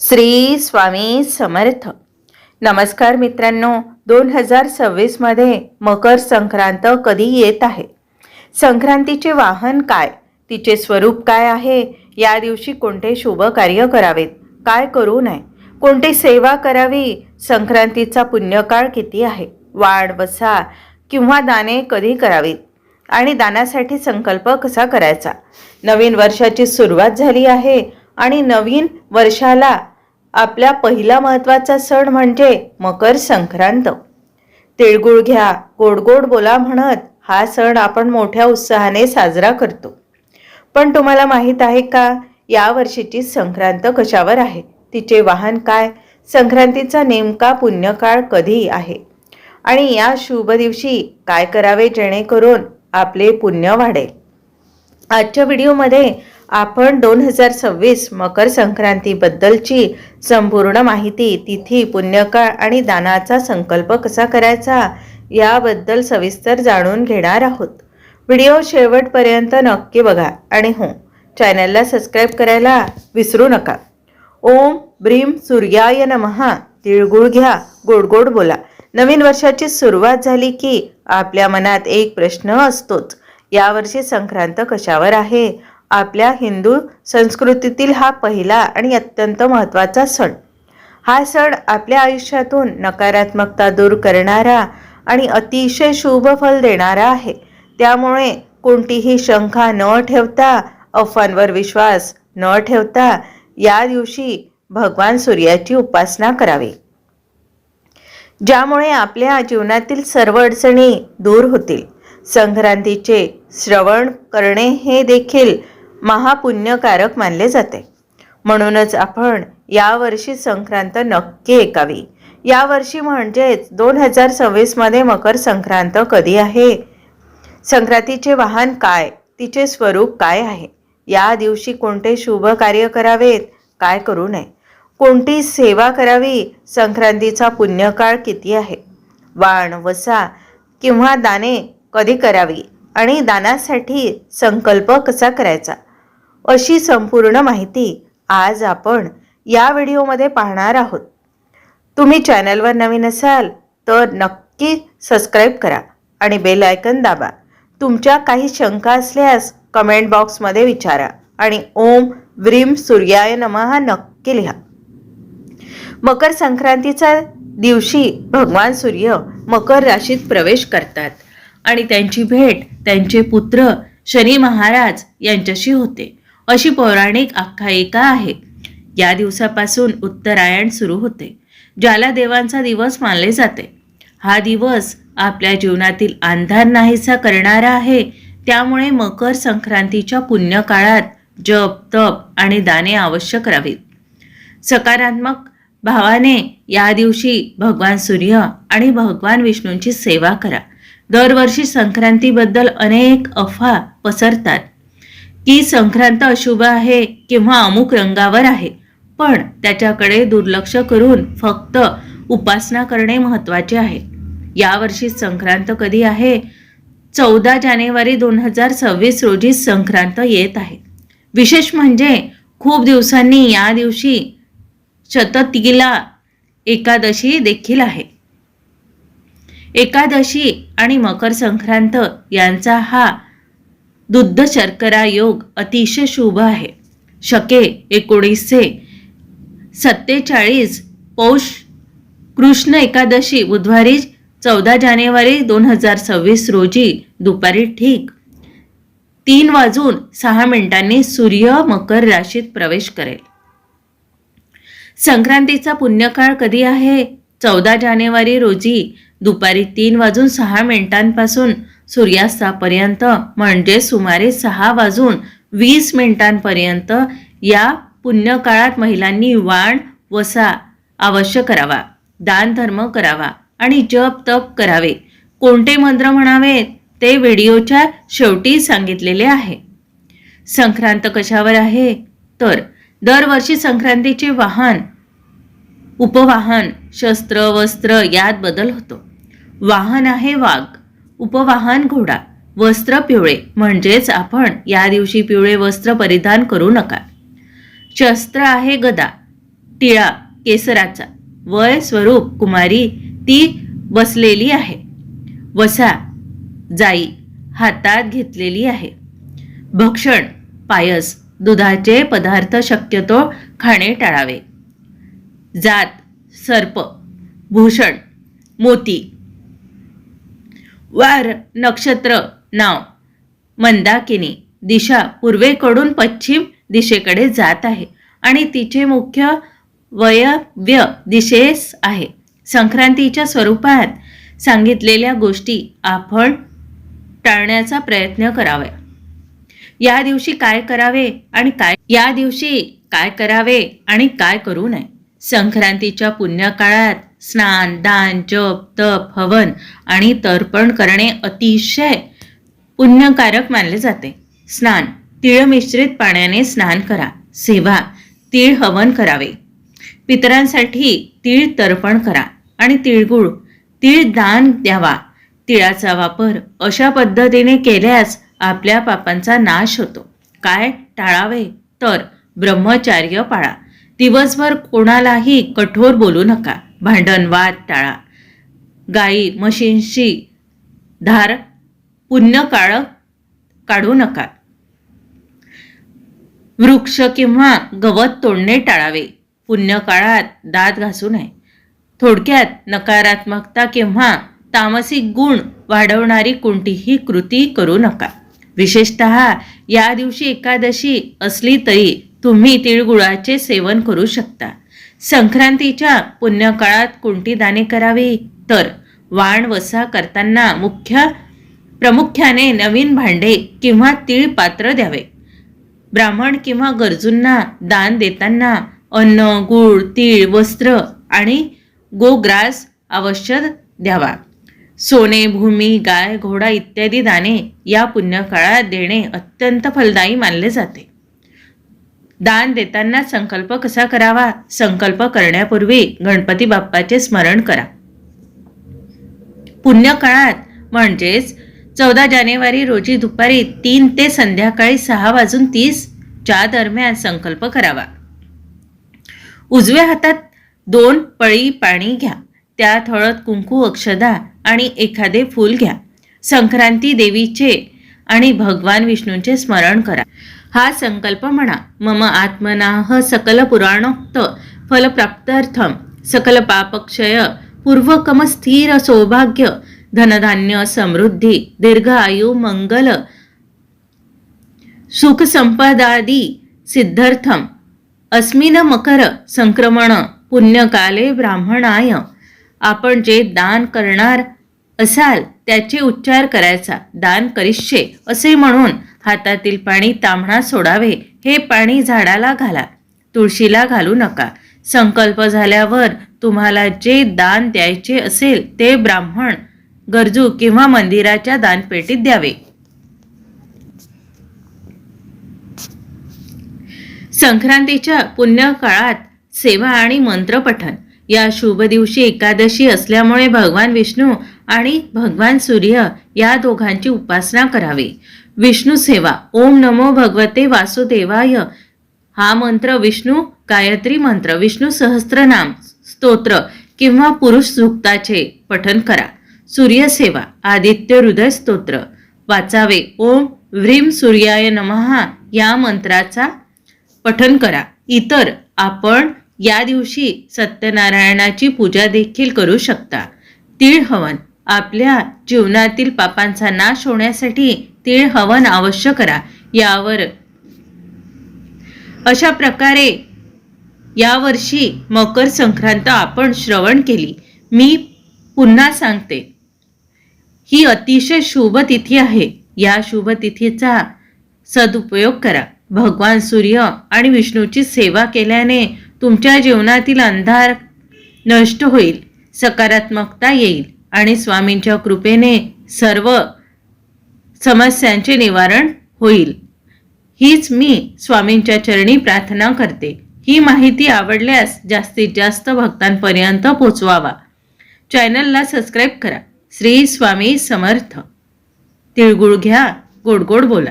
श्री स्वामी समर्थ. नमस्कार मित्रांनो दोन हजार सव्वीसमध्ये मकर संक्रांत कधी येत आहे? संक्रांतीचे वाहन काय? तिचे स्वरूप काय आहे? या दिवशी कोणते शुभ कार्य करावेत? काय करू नये? कोणती सेवा करावी? संक्रांतीचा पुण्यकाळ किती आहे? वाढ बसा किंवा दाने कधी करावीत? आणि दानासाठी संकल्प कसा करायचा? नवीन वर्षाची सुरुवात झाली आहे. आणि नवीन वर्षाला आपला पहिला महत्त्वाचा सण म्हणजे मकर संक्रांत. तिळगुळ घ्या गोड गोड बोला म्हणत हा सण आपण मोठ्या उत्साहाने साजरा करतो. पण तुम्हाला माहीत आहे का या वर्षीची संक्रांत कशावर आहे? तिचे वाहन काय? संक्रांतीचा नेमका पुण्यकाळ कधी आहे? आणि या शुभ दिवशी काय करावे जेणेकरून आपले पुण्य वाढेल? आजच्या व्हिडिओमध्ये आपण दोन हजार सव्वीस मकर संक्रांतीबद्दलची संपूर्ण माहिती तिथी पुण्यकाळ आणि दानाचा संकल्प कसा करायचा याबद्दल सविस्तर जाणून घेणार आहोत. व्हिडिओ शेवटपर्यंत नक्की बघा आणि हो चॅनलला सबस्क्राईब करायला विसरू नका. ओम ब्रीम सूर्याय नमहा तिळगुळ घ्या गोडगोड बोला. नवीन वर्षाची सुरुवात झाली की आपल्या मनात एक प्रश्न असतोच. यावर्षी संक्रांत कशावर आहे? आपल्या हिंदू संस्कृतीतील हा पहिला आणि अत्यंत महत्त्वाचा सण. हा सण आपल्या आयुष्यातून नकारात्मकता दूर करणारा आणि अतिशय शुभ फल देणारा आहे. त्यामुळे कोणतीही शंका न ठेवता अफवांवर विश्वास न ठेवता या दिवशी भगवान सूर्याची उपासना करावी. ज्यामुळे आपल्या जीवनातील सर्व अडचणी दूर होतील. संक्रांतीचे श्रवण करणे हे देखील महापुण्यकारक मानले जाते. म्हणूनच आपण यावर्षी संक्रांत नक्की ऐकावी. यावर्षी म्हणजेच दोन हजार सव्वीसमध्ये मकर संक्रांत कधी आहे? संक्रांतीचे वाहन काय? तिचे स्वरूप काय आहे? या दिवशी कोणते शुभ कार्य करावेत? काय करू नये? कोणती सेवा करावी? संक्रांतीचा पुण्यकाळ किती आहे? वाण वसा किंवा दाने कधी करावी? आणि दानासाठी संकल्प कसा करायचा? अशी संपूर्ण माहिती आज आपण या व्हिडिओमध्ये पाहणार आहोत. तुम्ही चॅनलवर नवीन असाल तर नक्की सबस्क्राईब करा आणि बेल आयकन दाबा. तुमच्या काही शंका असल्यास कमेंट बॉक्समध्ये विचारा आणि ओम व्रीम सूर्याय नमः नक्की लिहा. मकर संक्रांतीच्या दिवशी भगवान सूर्य मकर राशीत प्रवेश करतात आणि त्यांची भेट त्यांचे पुत्र शनी महाराज यांच्याशी होते. अशी पौराणिक आख्यायिका आहे. या दिवसापासून उत्तरायण सुरू होते. ज्याला देवांचा दिवस मानले जाते. हा दिवस आपल्या जीवनातील अंधार नाहीसा करणारा आहे. त्यामुळे मकर संक्रांतीच्या पुण्यकाळात जप तप आणि दाने आवश्यक करावीत सकारात्मक भावाने या दिवशी भगवान सूर्य आणि भगवान विष्णूंची सेवा करा. दरवर्षी संक्रांतीबद्दल अनेक अफवा पसरतात. की संक्रांत अशुभ आहे किंवा अमुक रंगावर आहे पण त्याच्याकडे दुर्लक्ष करून फक्त उपासना करणे महत्त्वाचे आहे. यावर्षी संक्रांत कधी आहे? चौदा जानेवारी दोन हजार सव्वीस रोजी संक्रांत येत आहे. विशेष म्हणजे खूप दिवसांनी या दिवशी शततिला एकादशी देखील आहे. एकादशी आणि मकर संक्रांत यांचा हा दुग्ध शर्करा योग अतिशय शुभ आहे. शके एकोणीसशे सत्तेचाळीस पौष कृष्ण एकादशी बुधवारी चौदा जानेवारी दोन हजार सव्वीस रोजी दुपारी ठीक तीन वाजून सहा मिनिटांनी सूर्य मकर राशीत प्रवेश करेल. संक्रांतीचा पुण्यकाळ कधी आहे? चौदा जानेवारी रोजी दुपारी तीन वाजून सहा मिनिटांपासून सूर्यास्तापर्यंत म्हणजे सुमारे सहा वाजून वीस मिनिटांपर्यंत या पुण्यकाळात महिलांनी वाण वसा अवश्य करावा दान धर्म करावा आणि जप तप करावे. कोणते मंत्र म्हणावे ते व्हिडिओच्या शेवटी सांगितलेले आहे. संक्रांत कशावर आहे? तर दरवर्षी संक्रांतीचे वाहन उपवाहन शस्त्र वस्त्र यात बदल होतो. वाहन आहे वाघ. उपवाहन घोडा वस्त्र पिवळे म्हणजेच आपण या दिवशी पिवळे वस्त्र परिधान करू नका. शस्त्र आहे गदा टिळा केसराचा. वय स्वरूप कुमारी ती बसलेली आहे. वसा जाई हातात घेतलेली आहे. भक्षण पायस दुधाचे पदार्थ शक्यतो खाणे टाळावे. जात सर्प भूषण मोती वार नक्षत्र नाव. मंदाकिनी दिशा पूर्वेकडून पश्चिम दिशेकडे जात आहे आणि तिचे मुख्य वयव्य दिशेस आहे. संक्रांतीच्या स्वरूपात सांगितलेल्या गोष्टी आपण टाळण्याचा प्रयत्न करावा. या दिवशी काय करावे आणि काय या दिवशी काय करावे आणि काय करू नये. संक्रांतीच्या पुण्यकाळात स्नान दान जप तप हवन आणि तर्पण करणे अतिशय पुण्यकारक मानले जाते. स्नान तिळ मिश्रित पाण्याने स्नान करा. सेवा तीळ हवन करावे. पितरांसाठी तीळ तर्पण करा आणि तिळगुळ तीळ दान द्यावा. तिळाचा वापर अशा पद्धतीने केल्यास आपल्या पापांचा नाश होतो. काय? टाळावे. तर ब्रह्मचार्य पाळा. दिवसभर कोणालाही कठोर बोलू नका. भांडण वाद टाळा. गाई म्हशींशी धार पुण्य काळ काढू नका. वृक्ष किंवा गवत तोडणे टाळावे. पुण्य काळात दात घासू नये. थोडक्यात नकारात्मकता किंवा तामसिक गुण वाढवणारी कोणतीही कृती करू नका. विशेषत या दिवशी एकादशी असली तरी तुम्ही तिळगुळाचे सेवन करू शकता. संक्रांतीच्या पुण्यकाळात कोणती दाने करावी. तर वाण वसा करताना मुख्य प्रामुख्याने नवीन भांडे किंवा तीळ पात्र द्यावे. ब्राह्मण किंवा गरजूंना दान देताना अन्न गूळ तीळ वस्त्र आणि गोग्रास अवश्य द्यावा. सोने भूमी गाय घोडा इत्यादी दाने या पुण्यकाळात देणे अत्यंत फलदायी मानले जाते. दान देताना संकल्प कसा करावा? संकल्प करण्यापूर्वी गणपती बाप्पाचे स्मरण करा. पुण्यकाळात म्हणजेच चौदा जानेवारी रोजी दुपारी तीन ते संध्याकाळी सहा वाजून तीस च्या दरम्यान संकल्प करावा. उजव्या हातात दोन पळी पाणी घ्या. त्या हळद कुंकू अक्षदा आणि एखादे फूल घ्या. संक्रांती देवीचे आणि भगवान विष्णूंचे स्मरण करा. हा संकल्प म्हणा. मम आत्मनाह सकल पुराणोक्त फलप्राप्त्यर्थम सकल पापक्षय पूर्वकम स्थिर सौभाग्य धनधान्य समृद्धी दीर्घ आयु मंगल सुख संपदादी सिद्धर्थम अस्मिन मकर संक्रमण पुण्यकाले ब्राह्मणाय आपण जे दान करणार असाल त्याचे उच्चार करायचा. दान करिष्ये असे म्हणून हातातील पाणी तांबणा सोडावे हे पाणी झाडाला घाला. तुळशीला घालू नका. संकल्प झाल्यावर तुम्हाला जे दान द्यायचे असेल ते ब्राह्मण गरजू किंवा मंदिराच्या दानपेटीत द्यावे. संक्रांतीच्या पुण्यकाळात सेवा आणि मंत्रपठण. या शुभ दिवशी एकादशी असल्यामुळे भगवान विष्णू आणि भगवान सूर्य या दोघांची उपासना करावी. विष्णू सेवा. ओम नमो भगवते वासुदेवाय. हा मंत्र विष्णू गायत्री मंत्र विष्णू सहस्त्रनाम स्तोत्र किंवा पुरुष सुक्ताचे पठन करा. सूर्यसेवा आदित्य हृदय स्तोत्र. वाचावे ओम व्रीम सूर्याय नमहा या मंत्राचा पठन करा. इतर आपण या दिवशी सत्यनारायणाची पूजा देखील करू शकता. तीळ हवन आपल्या जीवनातील पापांचा नाश होण्यासाठी तीळ हवन अवश्य करा. यावर अशा प्रकारे यावर्षी मकर संक्रांत आपण श्रवण केली. मी पुन्हा सांगते. ही अतिशय शुभ तिथी आहे. या शुभ तिथीचा सदुपयोग करा. भगवान सूर्य आणि विष्णूची सेवा केल्याने तुमच्या जीवनातील अंधार नष्ट होईल. सकारात्मकता येईल. आणि स्वामींच्या कृपेने सर्व समस्यांचे निवारण होईल. हीच मी स्वामींच्या चरणी प्रार्थना करते. ही माहिती आवडल्यास जास्तीत जास्त भक्तांपर्यंत पोचवावा चॅनलला सबस्क्राईब करा. श्री स्वामी समर्थ. तिळगुळ घ्या गोड गोड बोला.